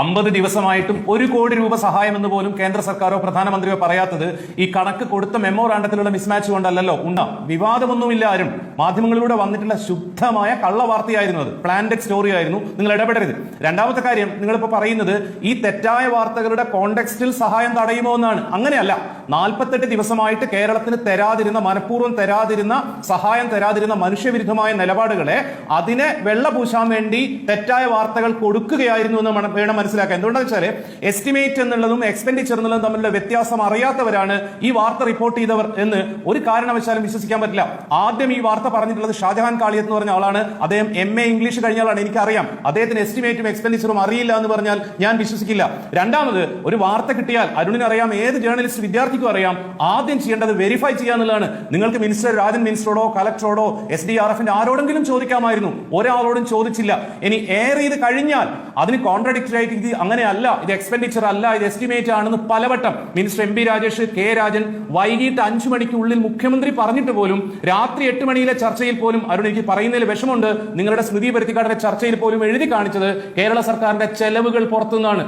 അമ്പത് ദിവസമായിട്ടും ഒരു കോടി രൂപ സഹായം എന്ന് പോലും കേന്ദ്ര സർക്കാരോ പ്രധാനമന്ത്രിയോ പറയാത്തത് ഈ കണക്ക് കൊടുത്ത മെമ്മോറാണ്ടത്തിലുള്ള മിസ്മാച്ച് കൊണ്ടല്ലല്ലോ. ഉണ്ടാ വിവാദമൊന്നുമില്ല ആരും. മാധ്യമങ്ങളിലൂടെ വന്നിട്ടുള്ള ശുദ്ധമായ കള്ളവാർത്തയായിരുന്നു അത്. പ്ലാന്റഡ് സ്റ്റോറി ആയിരുന്നു. നിങ്ങൾ ഇടപെടരുത്. രണ്ടാമത്തെ കാര്യം നിങ്ങളിപ്പോ പറയുന്നത് ഈ തെറ്റായ വാർത്തകളുടെ കോണ്ടെക്സ്റ്റിൽ സഹായം തടയുമോ എന്നാണ്. അങ്ങനെയല്ല. നാൽപ്പത്തെട്ട് ദിവസമായിട്ട് കേരളത്തിന് തരാതിരുന്ന മനഃപൂർവം തരാതിരുന്ന സഹായം തരാതിരുന്ന മനുഷ്യവിരുദ്ധമായ നിലപാടുകളെ അതിനെ വെള്ളപൂശാൻ വേണ്ടി തെറ്റായ വാർത്തകൾ കൊടുക്കുകയായിരുന്നു എന്ന് വേണം മനസ്സിലാക്കാൻ. എന്തുകൊണ്ടെന്ന് വെച്ചാൽ എസ്റ്റിമേറ്റ് എന്നുള്ളതും എക്സ്പെൻഡിച്ചർ എന്നുള്ളതും തമ്മിലുള്ള വ്യത്യാസം അറിയാത്തവരാണ് ഈ വാർത്ത റിപ്പോർട്ട് ചെയ്തവർ എന്ന് ഒരു കാരണവശാലും വിശ്വസിക്കാൻ പറ്റില്ല. ആദ്യം ഈ വാർത്ത പറഞ്ഞിട്ടുള്ളത് ഷാജഹാൻ കാളിയത്ത് എന്ന് പറഞ്ഞ ആളാണ്. അദ്ദേഹം എം എ ഇംഗ്ലീഷ് കഴിഞ്ഞ ആളാണ്. എനിക്കറിയാം. അദ്ദേഹത്തിന് എസ്റ്റിമേറ്റും എക്സ്പെൻഡിച്ചറും അറിയില്ല എന്ന് പറഞ്ഞാൽ ഞാൻ വിശ്വസിക്കില്ല. രണ്ടാമത് ഒരു വാർത്ത കിട്ടിയാൽ അരുണിന് അറിയാം ഏത് ജേർണലിസ്റ്റ് വിദ്യാർത്ഥിക്കും അറിയാം. ആദ്യം ചെയ്യേണ്ടത് വെരിഫൈ ചെയ്യാന്നുള്ളതാണ് നിങ്ങൾക്ക് മിനിസ്റ്റർ രാജൻ മിനിസ്റ്ററോടോ കലക്ടറോടോ എസ് ഡി ആർ എഫിന്റെ ആരോടെങ്കിലും ചോദിക്കാമായിരുന്നു. ഒരാളോടും ചോദിച്ചില്ല. ഇനി എയർ ചെയ്ത് കഴിഞ്ഞാൽ അതിന് കോൺട്രഡിക്ടറി ആയിട്ട് ഇത് അങ്ങനെയല്ല ഇത് എക്സ്പെൻഡിച്ചർ അല്ല ഇത് എസ്റ്റിമേറ്റ് ആണെന്ന് പലവട്ടം minister M P Rajesh K Rajan വൈകിട്ട് അഞ്ചു മണിക്കുള്ളിൽ മുഖ്യമന്ത്രി പറഞ്ഞിട്ട് പോലും രാത്രി എട്ട് മണിയിലെ ചർച്ചയിൽ പോലും അരുൺ എനിക്ക് പറയുന്നതിൽ വിഷമമുണ്ട്. നിങ്ങളുടെ സ്മൃതി പരുത്തിക്കാടിന്റെ ചർച്ചയിൽ പോലും എഴുതി കാണിച്ചത് കേരള സർക്കാരിന്റെ ചെലവുകൾ പുറത്തുനിന്നാണ്.